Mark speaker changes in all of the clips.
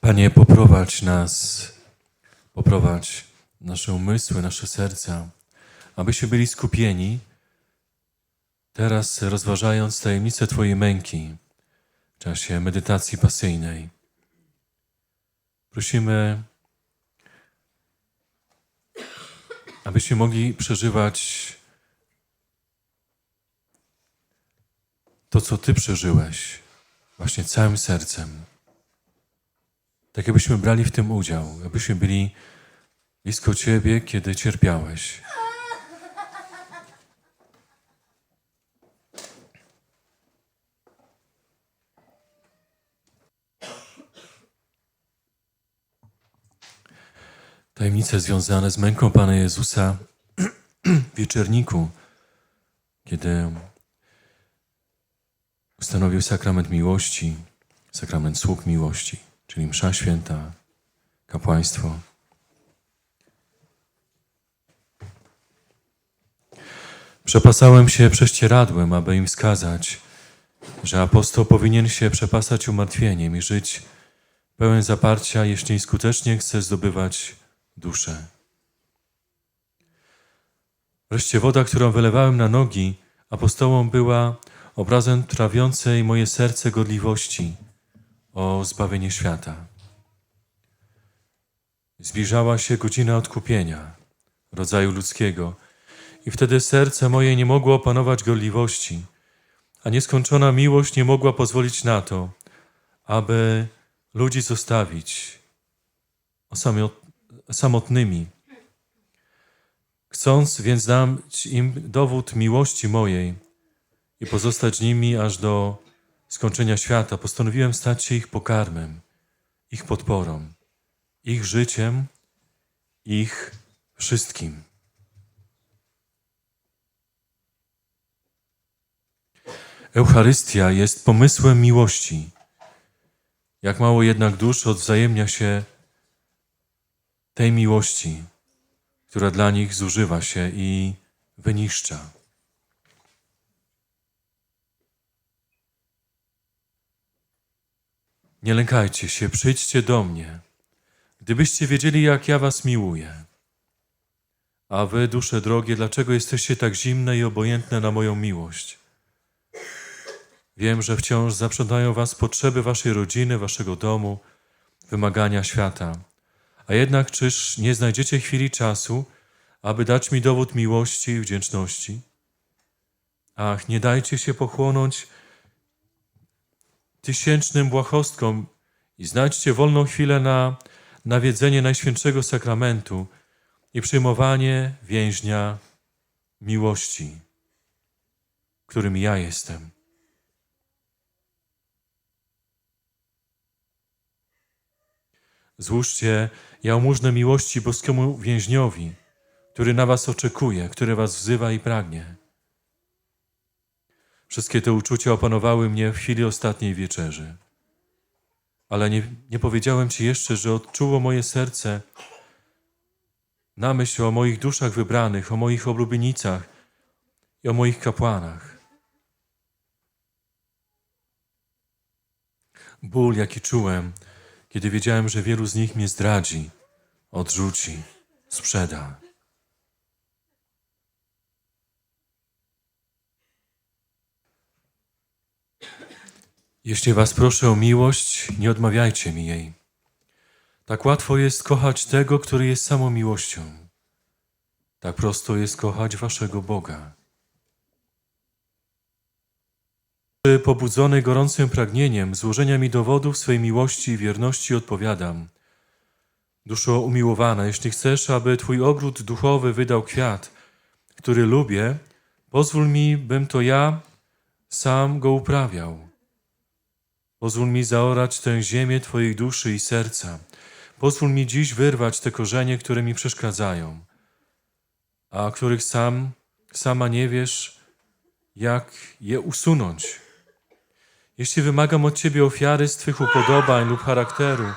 Speaker 1: Panie, poprowadź nas, poprowadź nasze umysły, nasze serca, abyśmy byli skupieni, teraz rozważając tajemnicę Twojej męki w czasie medytacji pasyjnej. Prosimy, abyśmy mogli przeżywać to, co Ty przeżyłeś, właśnie całym sercem. Tak jakbyśmy brali w tym udział, abyśmy byli blisko Ciebie, kiedy cierpiałeś. Tajemnice związane z męką Pana Jezusa w wieczerniku, kiedy ustanowił sakrament miłości, sakrament sług miłości, czyli msza święta, kapłaństwo. Przepasałem się prześcieradłem, aby im wskazać, że apostoł powinien się przepasać umartwieniem i żyć pełen zaparcia, jeśli skutecznie chce zdobywać duszę. Wreszcie woda, którą wylewałem na nogi apostołom, była obrazem trawiącej moje serce godliwości o zbawienie świata. Zbliżała się godzina odkupienia rodzaju ludzkiego i wtedy serce moje nie mogło opanować gorliwości, a nieskończona miłość nie mogła pozwolić na to, aby ludzi zostawić samotnymi. Chcąc więc dać im dowód miłości mojej i pozostać nimi aż do skończenia świata, postanowiłem stać się ich pokarmem, ich podporą, ich życiem, ich wszystkim. Eucharystia jest pomysłem miłości. Jak mało jednak dusz odwzajemnia się tej miłości, która dla nich zużywa się i wyniszcza. Nie lękajcie się, przyjdźcie do mnie, gdybyście wiedzieli, jak ja was miłuję. A wy, dusze drogie, dlaczego jesteście tak zimne i obojętne na moją miłość? Wiem, że wciąż zaprzątają was potrzeby waszej rodziny, waszego domu, wymagania świata. A jednak czyż nie znajdziecie chwili czasu, aby dać mi dowód miłości i wdzięczności? Ach, nie dajcie się pochłonąć tysięcznym błahostkom i znajdźcie wolną chwilę na nawiedzenie Najświętszego Sakramentu i przyjmowanie więźnia miłości, którym ja jestem. Złóżcie jałmużnę miłości boskiemu więźniowi, który na was oczekuje, który was wzywa i pragnie. Wszystkie te uczucia opanowały mnie w chwili ostatniej wieczerzy. Ale nie, nie powiedziałem ci jeszcze, że odczuło moje serce na myśl o moich duszach wybranych, o moich oblubienicach i o moich kapłanach. Ból, jaki czułem, kiedy wiedziałem, że wielu z nich mnie zdradzi, odrzuci, sprzeda. Jeśli Was proszę o miłość, nie odmawiajcie mi jej. Tak łatwo jest kochać tego, który jest samą miłością. Tak prosto jest kochać Waszego Boga. Pobudzony gorącym pragnieniem złożenia mi dowodów swej miłości i wierności odpowiadam. Duszo umiłowana, jeśli chcesz, aby Twój ogród duchowy wydał kwiat, który lubię, pozwól mi, bym to ja sam go uprawiał. Pozwól mi zaorać tę ziemię Twojej duszy i serca. Pozwól mi dziś wyrwać te korzenie, które mi przeszkadzają, a których sam, sama nie wiesz, jak je usunąć. Jeśli wymagam od Ciebie ofiary z Twych upodobań lub charakteru,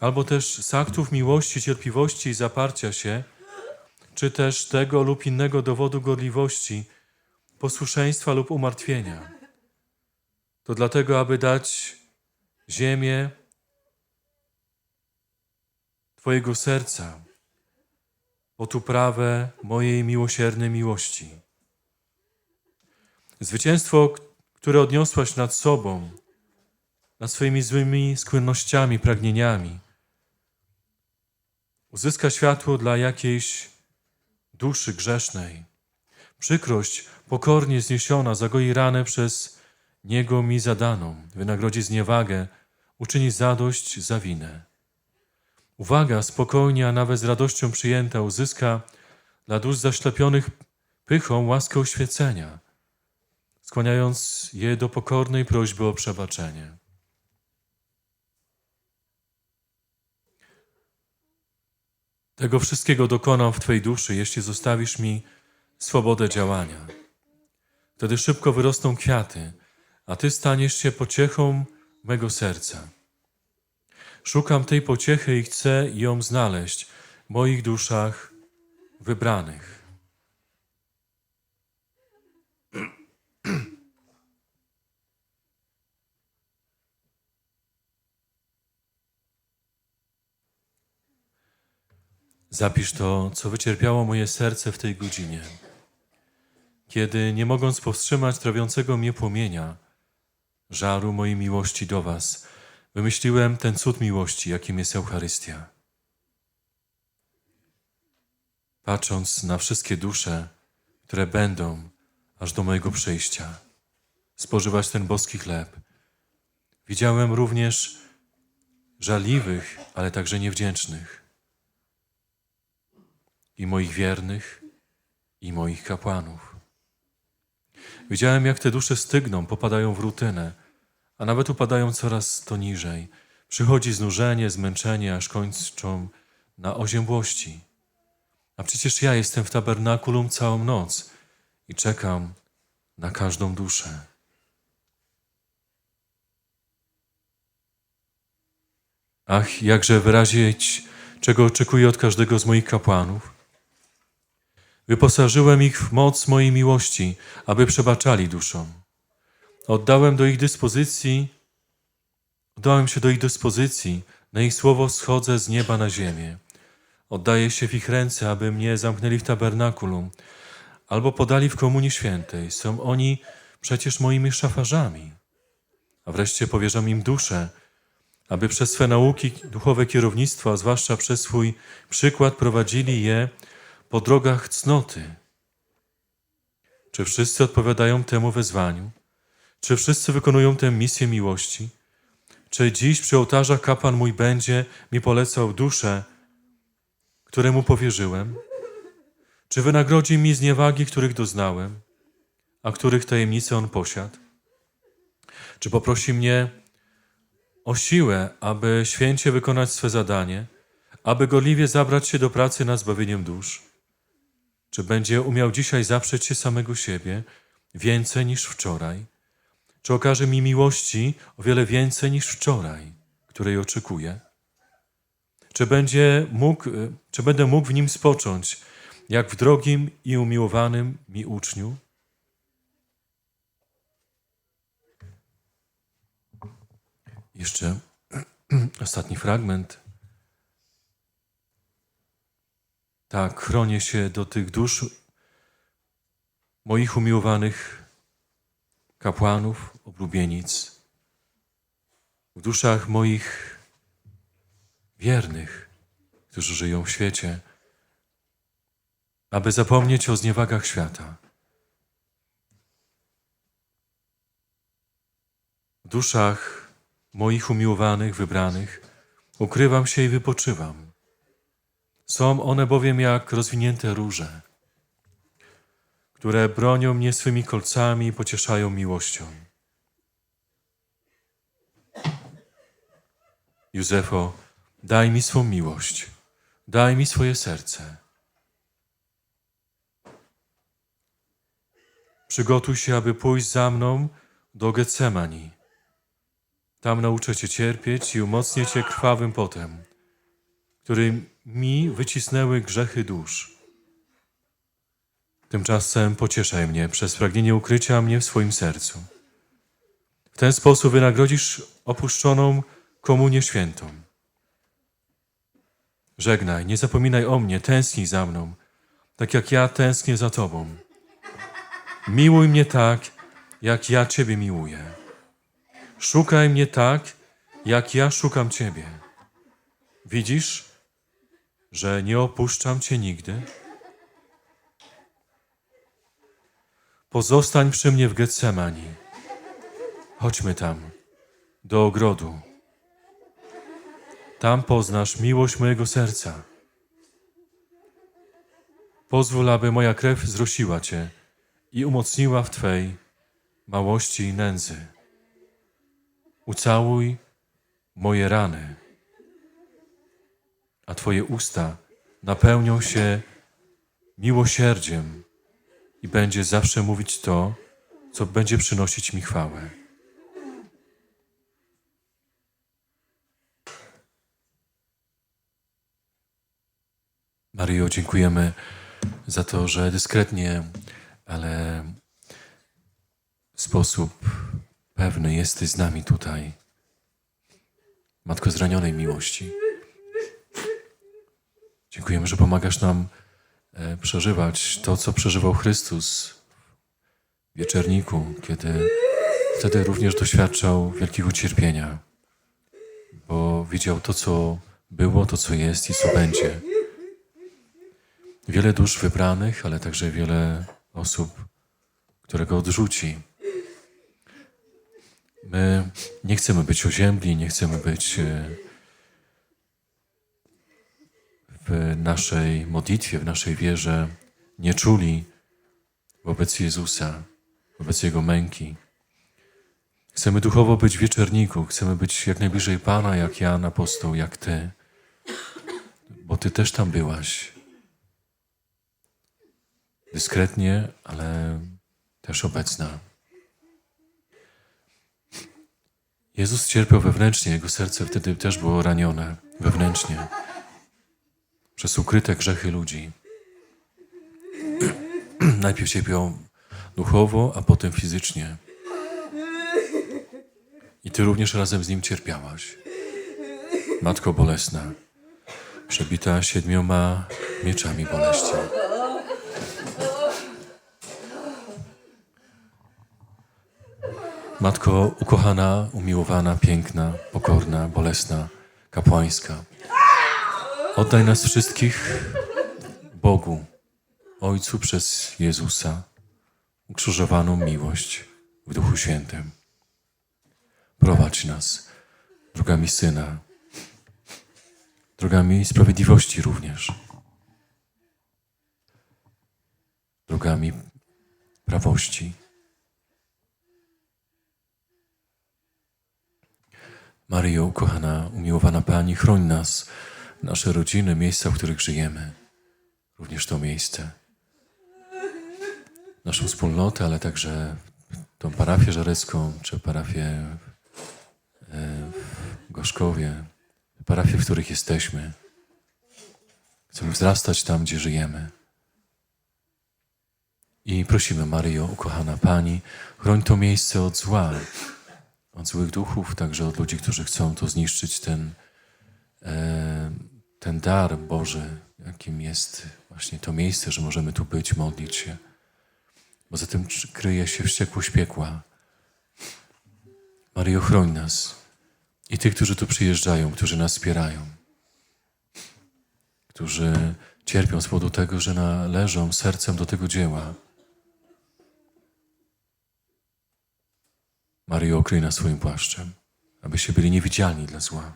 Speaker 1: albo też z aktów miłości, cierpliwości i zaparcia się, czy też tego lub innego dowodu gorliwości, posłuszeństwa lub umartwienia, to dlatego, aby dać ziemię Twojego serca pod uprawę mojej miłosiernej miłości. Zwycięstwo, które odniosłaś nad sobą, nad swoimi złymi skłonnościami, pragnieniami, uzyska światło dla jakiejś duszy grzesznej. Przykrość pokornie zniesiona zagoi ranę przez Niego mi zadaną, wynagrodzi zniewagę, uczyni zadość za winę. Uwaga spokojnie, a nawet z radością przyjęta uzyska dla dusz zaślepionych pychą łaskę oświecenia, skłaniając je do pokornej prośby o przebaczenie. Tego wszystkiego dokonam w Twej duszy, jeśli zostawisz mi swobodę działania. Wtedy szybko wyrosną kwiaty, a Ty staniesz się pociechą mego serca. Szukam tej pociechy i chcę ją znaleźć w moich duszach wybranych. Zapisz to, co wycierpiało moje serce w tej godzinie, kiedy, nie mogąc powstrzymać trawiącego mnie płomienia, żaru mojej miłości do Was, wymyśliłem ten cud miłości, jakim jest Eucharystia. Patrząc na wszystkie dusze, które będą aż do mojego przyjścia, spożywać ten boski chleb, widziałem również żaliwych, ale także niewdzięcznych i moich wiernych, i moich kapłanów. Widziałem, jak te dusze stygną, popadają w rutynę, a nawet upadają coraz to niżej. Przychodzi znużenie, zmęczenie, aż kończą na oziębłości. A przecież ja jestem w tabernakulum całą noc i czekam na każdą duszę. Ach, jakże wyrazić, czego oczekuję od każdego z moich kapłanów. Wyposażyłem ich w moc mojej miłości, aby przebaczali duszom. Oddałem do ich dyspozycji, oddałem się do ich dyspozycji, na ich słowo schodzę z nieba na ziemię. Oddaję się w ich ręce, aby mnie zamknęli w tabernakulum albo podali w komunii świętej. Są oni przecież moimi szafarzami. A wreszcie powierzam im duszę, aby przez swe nauki duchowe kierownictwo, a zwłaszcza przez swój przykład prowadzili je po drogach cnoty. Czy wszyscy odpowiadają temu wezwaniu? Czy wszyscy wykonują tę misję miłości? Czy dziś przy ołtarzach kapłan mój będzie mi polecał dusze, które mu powierzyłem? Czy wynagrodzi mi zniewagi, których doznałem, a których tajemnice on posiadł? Czy poprosi mnie o siłę, aby święcie wykonać swe zadanie, aby gorliwie zabrać się do pracy nad zbawieniem dusz? Czy będzie umiał dzisiaj zaprzeć się samego siebie więcej niż wczoraj? Czy okaże mi miłości o wiele więcej niż wczoraj, której oczekuję? Czy, będzie mógł, czy będę mógł w nim spocząć, jak w drogim i umiłowanym mi uczniu? Jeszcze ostatni fragment. Tak, chronię się do tych dusz moich umiłowanych kapłanów, oblubienic, w duszach moich wiernych, którzy żyją w świecie, aby zapomnieć o zniewagach świata. W duszach moich umiłowanych, wybranych, ukrywam się i wypoczywam. Są one bowiem jak rozwinięte róże, które bronią mnie swymi kolcami i pocieszają miłością. Józefo, daj mi swą miłość, daj mi swoje serce. Przygotuj się, aby pójść za mną do Getsemani. Tam nauczę Cię cierpieć i umocnię Cię krwawym potem, który mi wycisnęły grzechy dusz. Tymczasem pocieszaj mnie przez pragnienie ukrycia mnie w swoim sercu. W ten sposób wynagrodzisz opuszczoną komunię świętą. Żegnaj, nie zapominaj o mnie, tęsknij za mną, tak jak ja tęsknię za Tobą. Miłuj mnie tak, jak ja Ciebie miłuję. Szukaj mnie tak, jak ja szukam Ciebie. Widzisz, że nie opuszczam Cię nigdy? Pozostań przy mnie w Getsemani. Chodźmy tam, do ogrodu. Tam poznasz miłość mojego serca. Pozwól, aby moja krew zrosiła Cię i umocniła w Twej małości i nędzy. Ucałuj moje rany, a Twoje usta napełnią się miłosierdziem i będzie zawsze mówić to, co będzie przynosić mi chwałę. Maryjo, dziękujemy za to, że dyskretnie, ale w sposób pewny jesteś z nami tutaj. Matko zranionej miłości. Dziękujemy, że pomagasz nam e, przeżywać to, co przeżywał Chrystus w wieczerniku, kiedy wtedy również doświadczał wielkiego cierpienia, bo widział to, co było, to, co jest i co będzie. Wiele dusz wybranych, ale także wiele osób, które go odrzuci. My nie chcemy być oziębli, nie chcemy być e, w naszej modlitwie, w naszej wierze nieczuli wobec Jezusa, wobec Jego męki. Chcemy duchowo być wieczerniku, chcemy być jak najbliżej Pana, jak Jan apostoł, jak Ty, bo Ty też tam byłaś. Dyskretnie, ale też obecna. Jezus cierpiał wewnętrznie, Jego serce wtedy też było ranione wewnętrznie przez ukryte grzechy ludzi. Najpierw cierpiał duchowo, a potem fizycznie. I Ty również razem z Nim cierpiałaś. Matko bolesna, przebita siedmioma mieczami boleści. Matko ukochana, umiłowana, piękna, pokorna, bolesna, kapłańska. Oddaj nas wszystkich Bogu, Ojcu przez Jezusa, ukrzyżowaną miłość w Duchu Świętym. Prowadź nas drogami Syna, drogami sprawiedliwości również, drogami prawości. Maryjo, ukochana, umiłowana Pani, chroń nas, nasze rodziny, miejsca, w których żyjemy, również to miejsce, naszą wspólnotę, ale także tą parafię żarecką, czy parafię e, w Gorzkowie, parafie, w których jesteśmy. Chcemy wzrastać tam, gdzie żyjemy. I prosimy, Maryjo, ukochana Pani, chroń to miejsce od zła, od złych duchów, także od ludzi, którzy chcą to zniszczyć, ten, e, ten dar Boży, jakim jest właśnie to miejsce, że możemy tu być, modlić się. Bo za tym kryje się wściekłość piekła. Maryjo, chroń nas i tych, którzy tu przyjeżdżają, którzy nas wspierają, którzy cierpią z powodu tego, że należą sercem do tego dzieła. Maryjo, okryj nas swoim płaszczem, abyście byli niewidzialni dla zła.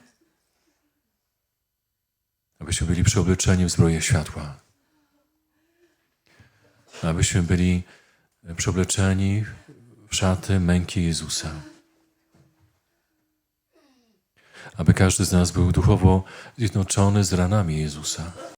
Speaker 1: Abyśmy byli przeobleczeni w zbroję światła. Abyśmy byli przeobleczeni w szaty męki Jezusa. Aby każdy z nas był duchowo zjednoczony z ranami Jezusa.